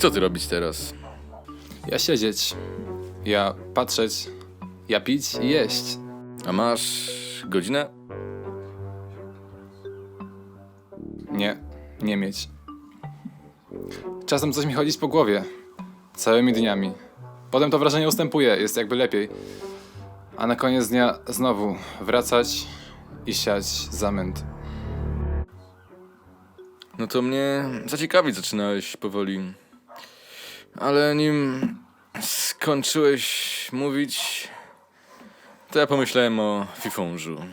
co ty robić teraz? Ja siedzieć. Ja patrzeć. Ja pić i jeść. A masz godzinę? Nie, nie mieć. Czasem coś mi chodzić po głowie. Całymi dniami. Potem to wrażenie ustępuje, jest jakby lepiej. A na koniec dnia znowu wracać i siać zamęt. No to mnie zaciekawić zaczynałeś powoli. Ale nim skończyłeś mówić, to ja pomyślałem o fifonżu.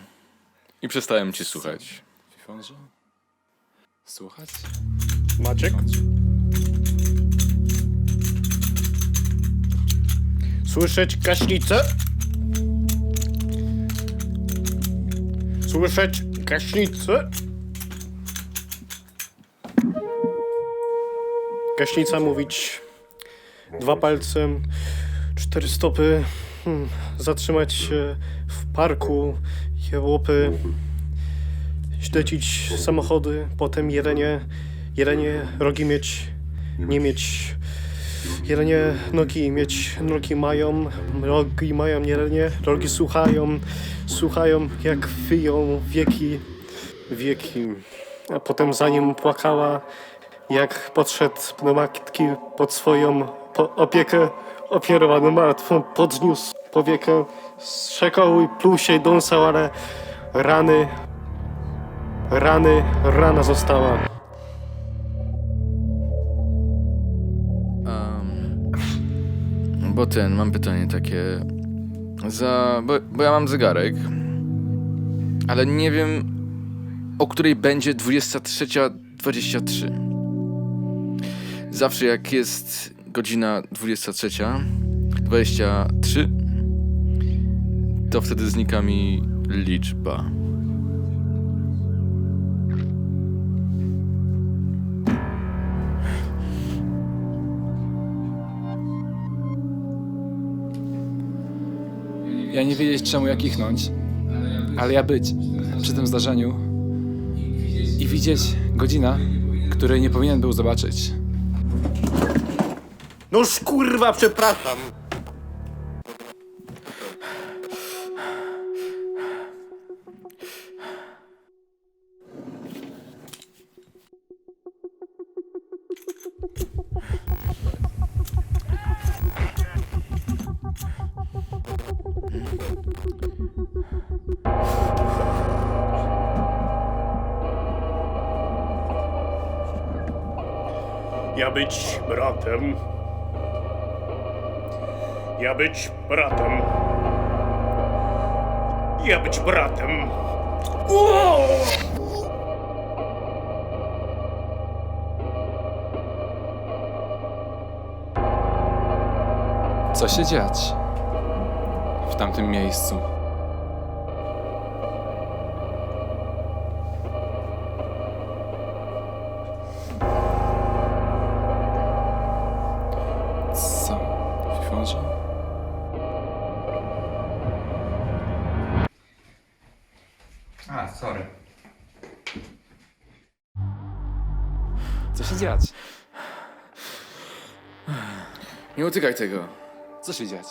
I przestałem cię słuchać. Fifonże? Słuchać? Maciek? Słyszeć gaśnicę? Słyszeć gaśnicę? Gaśnica mówić dwa palce, cztery stopy, hmm, zatrzymać się w parku, jełopy, śledzić samochody, potem jelenie, jelenie rogi mieć, nie mieć, jelenie nogi mieć, nogi mają, rogi mają jelenie, rogi słuchają, słuchają jak wyją wieki, wieki. A potem za nim płakała, jak podszedł do matki pod swoją po opiekę, opierowaną martwą, podniósł powiekę, strzekał i pluł i dąsał, ale rany Rany, rana została. Um, bo ten, mam pytanie takie. Za. Bo, bo ja mam zegarek, ale nie wiem, o której będzie 23.23. Zawsze jak jest godzina 23.23, to wtedy znika mi liczba. Ja nie wiedzieć czemu ja kichnąć, ale ja być przy tym zdarzeniu i widzieć godzina, której nie powinien był zobaczyć. Noż kurwa, przepraszam. Ja być bratem. Ja być bratem. Ja być bratem. Co się dziać w tamtym miejscu? Co? Fifonże? Dziać? Nie utykaj tego. Co się dziać?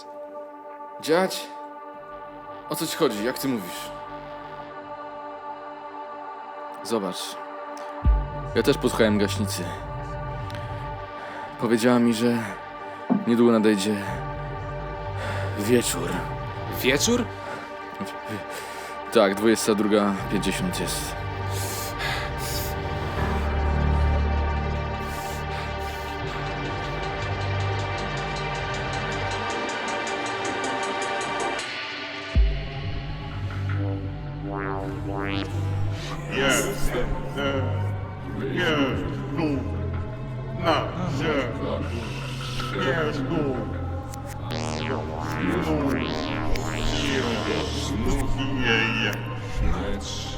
Dziać? O co ci chodzi? Jak ty mówisz? Zobacz. Ja też posłuchałem gaśnicy. Powiedziała mi, że niedługo nadejdzie wieczór. Wieczór? Tak, 22.50 jest. Jest, e, jest tu, na ziemi, jest tu, tu, jest,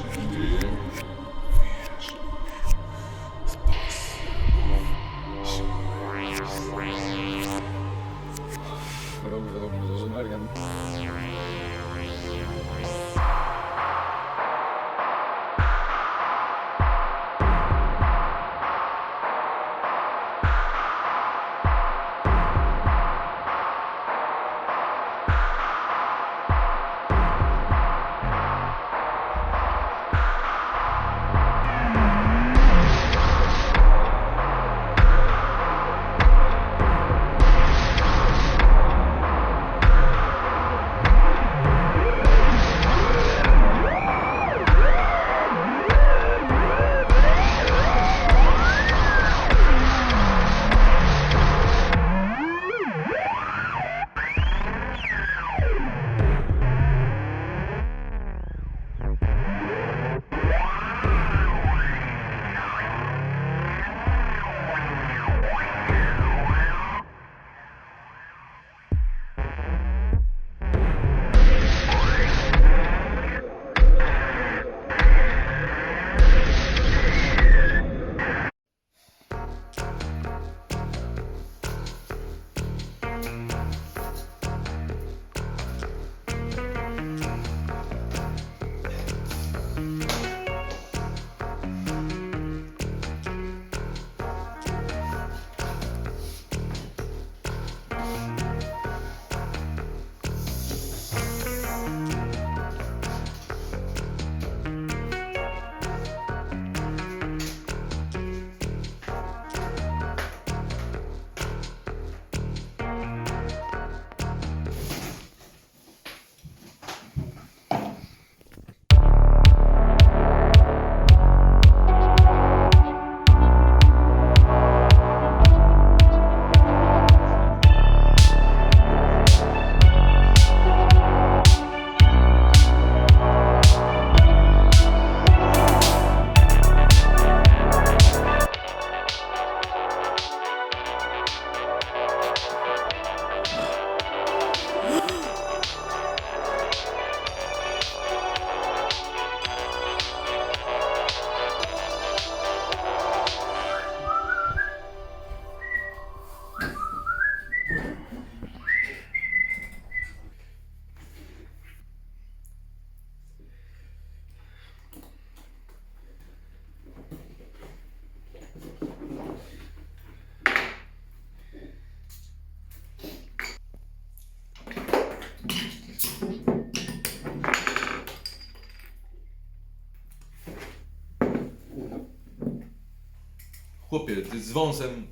Chłopie, ty z wąsem...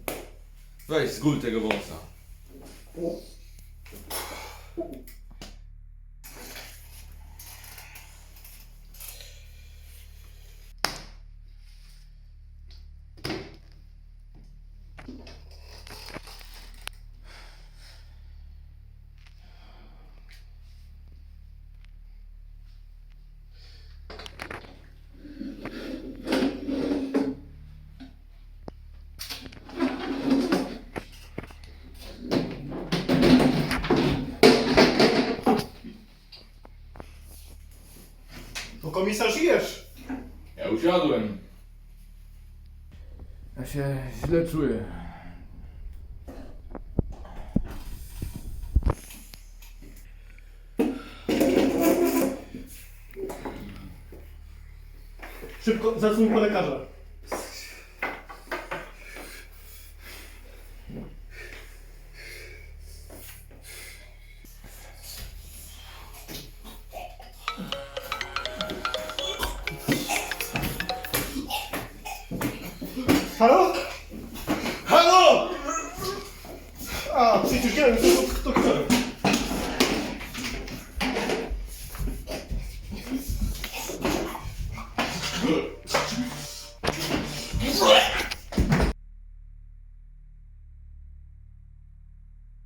Weź zgól tego wąsa. To komisarz żyjesz! Ja usiadłem. Ja się źle czuję. Szybko, zadzwoń po lekarza. Halo? Halo! A, przecież nie wiem, co to kto.